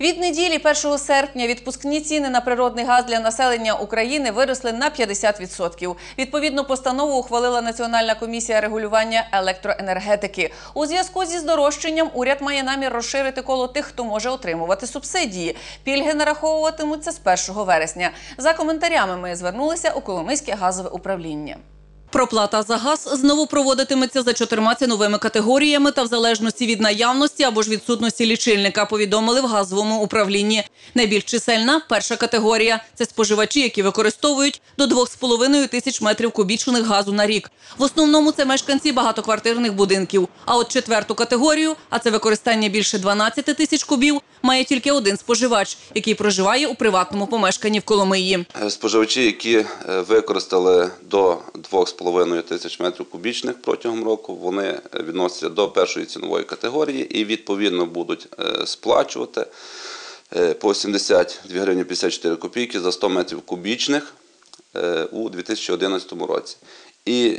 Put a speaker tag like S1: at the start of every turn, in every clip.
S1: Від неділі 1 серпня відпускні ціни на природний газ для населення України виросли на 50%. Відповідну постанову ухвалила Національна комісія регулювання електроенергетики. У зв'язку зі здорожчанням уряд має намір розширити коло тих, хто може отримувати субсидії. Пільги нараховуватимуться з 1 вересня. За коментарями ми звернулися у Коломийське газове управління. Проплата за газ знову проводитиметься за чотирма ціновими категоріями та в залежності від наявності або ж відсутності лічильника, повідомили в газовому управлінні. Найбільш чисельна перша категорія це споживачі, які використовують до 2,5 тисяч метрів кубічних газу на рік. В основному це мешканці багатоквартирних будинків. А от четверту категорію, а це використання більше 12 тисяч кубів, має тільки один споживач, який проживає у приватному помешканні в Коломиї.
S2: Е, Споживачі, які е, використали до 2,5 тисяч метрів кубічних протягом року, вони е, відносяться до першої цінової категорії і відповідно будуть сплачувати по 72 гривні 54 копійки за 100 метрів кубічних у 2011 році. І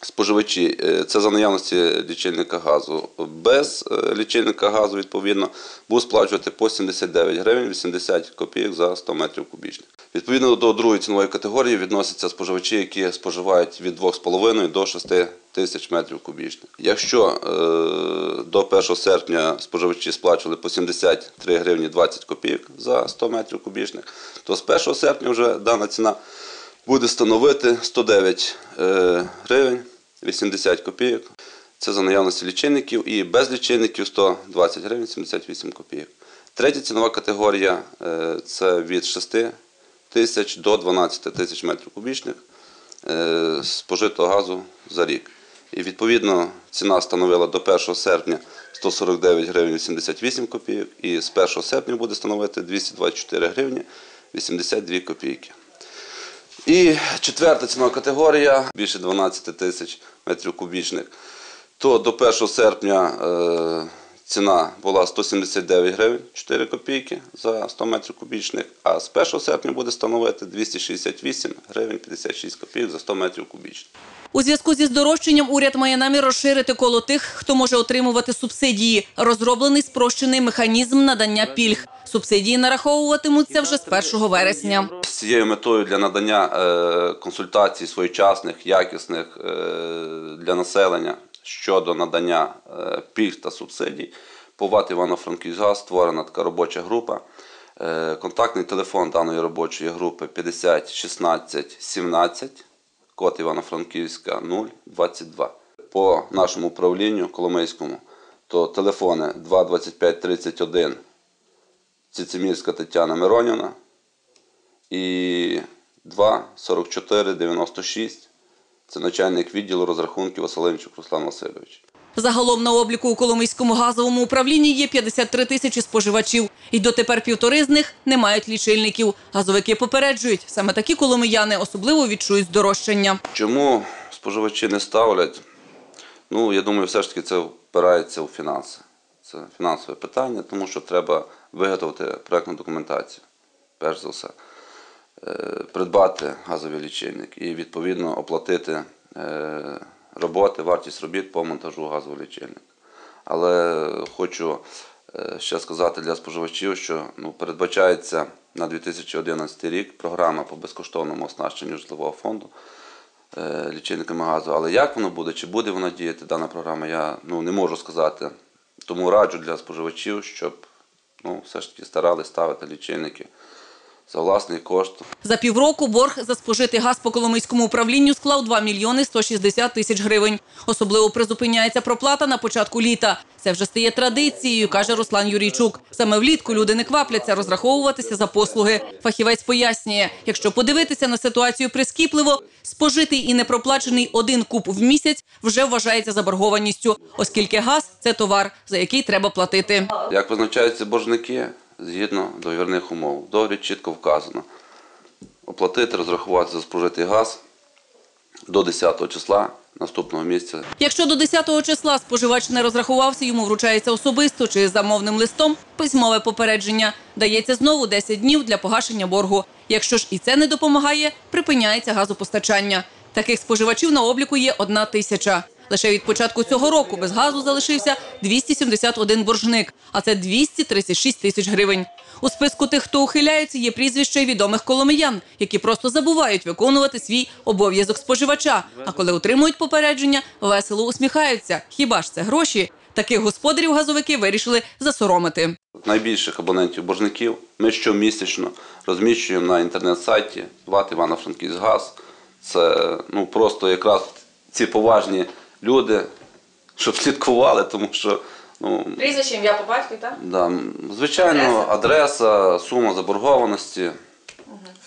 S2: споживачі, е, це за наявності лічильника газу. Без е, лічильника газу, відповідно, будуть сплачувати по 79 гривень 80 копійок за 100 метрів кубічних. Відповідно до другої цінової категорії відносяться споживачі, які споживають від 2,5 до 6 тисяч метрів кубічних. Якщо е, до 1 серпня споживачі сплачували по 73 гривні 20 копійок за 100 метрів кубічних, то з 1 серпня вже дана ціна буде становити 109 е, гривень 80 копійок. Це за наявності лічильників і без лічильників 120 гривень 78 копійок. Третя цінова категорія е, це від 6 тисяч до 12 тисяч метрів кубічних е, спожитого газу за рік. І відповідно ціна становила до 1 серпня 149 гривень 88 копійок і з 1 серпня буде становити 224 гривні 82 копійки. І четверта цінова категорія більше 12 тисяч метрів кубічних. То до 1 серпня е, ціна була 179 гривень 4 копійки за 100 метрів кубічних, а з 1 серпня буде становити 268 гривень 56 копійок за 100 метрів кубічних.
S1: У зв'язку зі здорожчанням уряд має намір розширити коло тих, хто може отримувати субсидії. Розроблений спрощений механізм надання пільг. Субсидії нараховуватимуться вже з 1 вересня.
S2: З цією метою для надання е, консультацій своєчасних, якісних е, для населення щодо надання е, пільг та субсидій, по ВАТ Івано-Франківська створена така робоча група. Контактний телефон даної робочої групи 50 16 17, код Івано-Франківська 022. По нашому управлінню Коломийському, то телефони 2 25 31 Цицимірська Тетяна Мироніна і 2 44 96 це начальник відділу розрахунків Василенчук Руслан Васильович.
S1: Загалом на обліку у Коломийському газовому управлінні є 53 тисячі споживачів. І дотепер півтори з них не мають лічильників. Газовики попереджують, саме такі коломияни особливо відчують здорожчання.
S2: Чому споживачі не ставлять? Ну, я думаю, все ж таки це впирається у фінанси. Це фінансове питання, тому що треба виготовити проєктну документацію, перш за все, Е, придбати газовий лічильник і відповідно оплатити е, роботи, вартість робіт по монтажу газового лічильника. Але хочу е, ще сказати для споживачів, що ну, передбачається на 2011 рік програма по безкоштовному оснащенню житлового фонду е, лічильниками газу. Але як воно буде, чи буде вона діяти, дана програма, я ну, не можу сказати. Тому раджу для споживачів, щоб ну, все ж таки старались ставити лічильники за власний кошт.
S1: За півроку борг за спожитий газ по Коломийському управлінню склав 2 мільйони 160 тисяч гривень. Особливо призупиняється проплата на початку літа. Це вже стає традицією, каже Руслан Юрійчук. Саме влітку люди не квапляться розраховуватися за послуги. Фахівець пояснює, якщо подивитися на ситуацію прискіпливо, спожитий і непроплачений один куб в місяць вже вважається заборгованістю, оскільки газ це товар, за який треба платити.
S2: Як визначаються боржники згідно договірних умов? В договорі чітко вказано оплатити, розрахувати за спожитий газ до 10 числа наступного місяця.
S1: Якщо до 10 числа споживач не розрахувався, йому вручається особисто чи замовним листом письмове попередження. Дається знову 10 днів для погашення боргу. Якщо ж і це не допомагає, припиняється газопостачання. Таких споживачів на обліку є одна тисяча. Лише від початку цього року без газу залишився 271 боржник, а це 236 тисяч гривень. У списку тих, хто ухиляється, є прізвища відомих коломиян, які просто забувають виконувати свій обов'язок споживача. А коли отримують попередження, весело усміхаються. Хіба ж це гроші? Таких господарів газовики вирішили засоромити.
S2: Найбільших абонентів боржників ми щомісячно розміщуємо на інтернет-сайті ВАТ Івано-Франківськгаз. Це ну, просто якраз ці поважні люди, щоб слідкували, тому що ну,
S1: Прізвище, ім'я по батьку, так?
S2: Да, звичайно, адреса, сума заборгованості,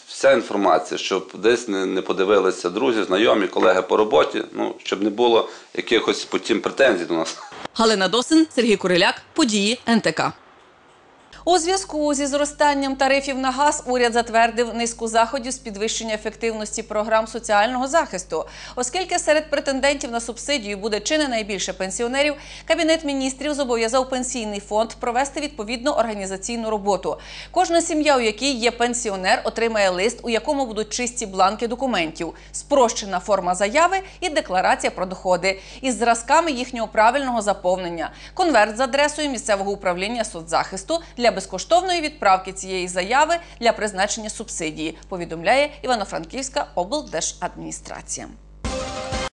S2: вся інформація, щоб десь не, не подивилися друзі, знайомі, колеги по роботі, ну, щоб не було якихось потім претензій до нас.
S1: Галина Досин, Сергій Куриляк, події НТК. У зв'язку зі зростанням тарифів на газ уряд затвердив низку заходів з підвищення ефективності програм соціального захисту. Оскільки серед претендентів на субсидію буде чи не найбільше пенсіонерів, кабінет міністрів зобов'язав пенсійний фонд провести відповідну організаційну роботу. Кожна сім'я, у якій є пенсіонер, отримає лист, у якому будуть чисті бланки документів, спрощена форма заяви і декларація про доходи із зразками їхнього правильного заповнення, конверт з адресою місцевого управління соцзахисту для безкоштовної відправки цієї заяви для призначення субсидії. Повідомляє Івано-Франківська облдержадміністрація.